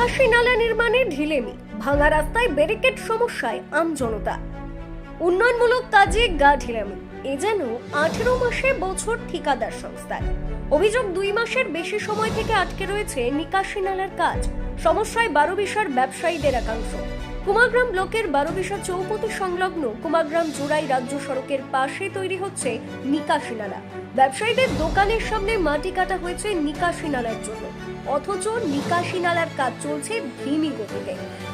নিকাশি নালা নির্মাণে ঢিলেমি, ভাঙা রাস্তায় ব্যারিকেড সমস্যায় আমজনতা উন্নয়নমূলক কাজে গা ঢিলামি, এ যেন আঠেরো মাসে বছর ঠিকাদার সংস্থার। অভিযোগ দুই মাসের বেশি সময় থেকে আটকে রয়েছে নিকাশি নালার কাজ, সমস্যায় বারো বিশার ব্যবসায়ীদের একাংশ। কুমাগ্রাম ব্লকের বারোবিশা চৌপতি সংলগ্ন কুমাগ্রাম জোড়াই রাজ্য সড়কের পাশে তৈরি হচ্ছে নিকাশি নালা। ব্যবসায়ীদের দোকানের সামনে মাটি কাটা হয়েছে নিকাশি নালার জন্য। অথচ নিকাশি নালার কাজ চলছে ধিমি গতিতে।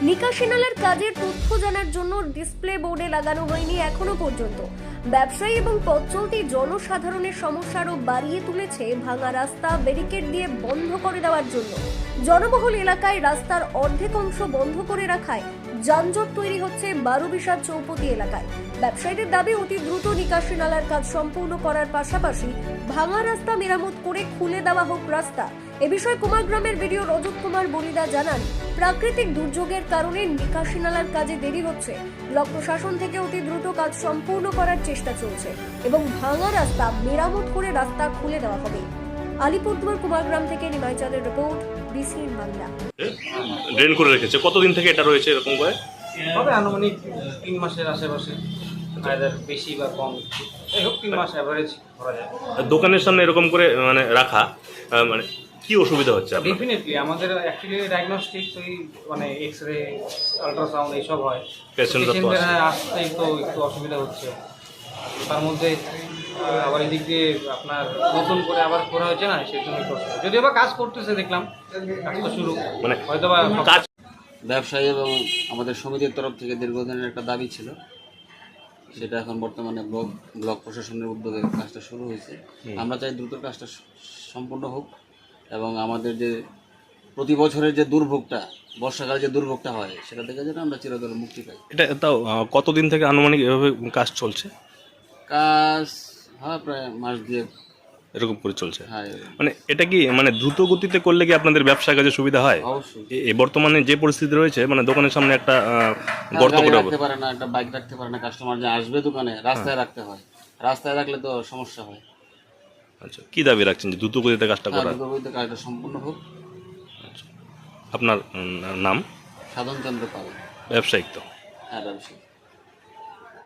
নিকাশি নালার কাজের তথ্য জানার জন্য ডিসপ্লে বোর্ডে লাগানো হয়নি এখনও পর্যন্ত। ব্যবসায়ী এবং পথ চলতি জনসাধারণের সমস্যা আরও বাড়িয়ে তুলেছে ভাঙা রাস্তা, ব্যারিকেড দিয়ে বন্ধ করে দেওয়ার জন্য। জনবহুল এলাকায় রাস্তার অর্ধেক অংশ বন্ধ করে রাখায় যানজট তৈরি হচ্ছে বারোবিশার চৌপতি এলাকায়। ব্যবসায়ীদের দাবি, অতি দ্রুত নিকাশি নালার কাজ সম্পূর্ণ করার পাশাপাশি ভাঙা রাস্তা মেরামত করে খুলে দেওয়া হোক রাস্তা। এ বিষয়ে কুমারগ্রামের ভিডিও রজত কুমার বলিদা জানান, প্রাকৃতিক দুর্যোগের কারণে নিকাশি নালার কাজে দেরি হচ্ছে। ব্লক প্রশাসন থেকে অতি দ্রুত কাজ সম্পূর্ণ করার চেষ্টা চলছে এবং ভাঙা রাস্তা মেরামত করে রাস্তা খুলে দেওয়া হবে। আলিপুরদুয়ার, কুমারগ্রাম থেকে নিমাইচাঁদের রিপোর্ট বিসিএন বাংলা ড্রেন করে রেখেছে। কতদিন থেকে এটা রয়েছে এরকম করে? হবে আনুমানিক তিন মাসের আশেপাশে বেশি বা কম। যাই হোক তিন মাস অ্যাভারেজ ধরা যায় দোকানের সামনে এরকম করে মানে রাখা মানে কি অসুবিধা হচ্ছে আপনার? ডেফিনেটলি আমাদের অ্যাকচুয়ালি ডায়াগনস্টিক ওই মানে এক্স রে আলট্রাসাউন্ড এইসব হয়। Patient রা তো হ্যাঁ আসতেই তো একটু অসুবিধা হচ্ছে। তার মধ্যে আবার এদিক দিয়ে আপনার নতুন করে আবার করা হয়েছে না সেই জন্য যদিও বা কাজ করতেছে দেখলাম। কাজ তো শুরু। মানে হয়তো বা কাজ ব্যবসায়ী এবং আমাদের সমিতির তরফ থেকে দীর্ঘদিনের একটা দাবি ছিল। সেটা এখন বর্তমানে ব্লক ব্লক প্রশাসনের উদ্যোগে কাজটা শুরু হয়েছে। আমরা চাই দ্রুত কাজটা সম্পূর্ণ হোক এবং আমাদের যে প্রতি বছরের যে দুর্ভোগটা বর্ষাকালে যে দুর্ভোগটা হয় সেটা থেকে যেন আমরা চিরতরে মুক্তি পাই। এটা তাও কতদিন থেকে আনুমানিক এভাবে কাজ চলছে? কাজ হয় প্রায় মাস দিয়ে এরকম করে চলছে। হয় মানে এটা কি মানে দ্রুত গতিতে করলে কি আপনাদের ব্যবসা কাজে সুবিধা হয়? এ- বর্তমানে যে পরিস্থিতি রয়েছে মানে দোকানের সামনে একটা গর্ত করে রাখতে পারে না একটা বাইক রাখতে পারে না কাস্টমার যে আসবে দোকানে রাস্তায় রাখতে হয়। রাস্তায় রাখলে তো সমস্যা হয়। আচ্ছা কি দাবি রাখছেন যে দ্রুত গতিতে কাজটা হ্যাঁ, করা দ্রুতগতিতে কাজটা সম্পূর্ণ হোক। আপনার নাম? সাধন চন্দ্র পাল। ব্যবসায়িক তো। হ্যাঁ ব্যবসায়ী